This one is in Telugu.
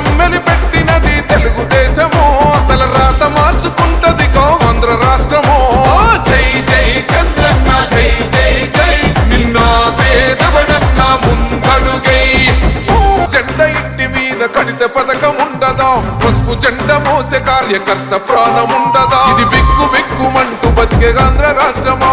ఓరమి పెట్టినది తెలుగుదేశము. తల రాత మార్చుకుంటది కో ఆంధ్ర రాష్ట్రము. జై జై చంద్రన్న జై జై జై. నిన్న పేదవడన్న ముందడుగై. జెండ ఇంటి మీద కడిత పథకం ఉండదా పసుపు జెండ మోసే కార్యకర్త ప్రాణం ఉండదా ఇది బిక్కు బిక్కుమంటూ బతికే ఆంధ్ర రాష్ట్రమా?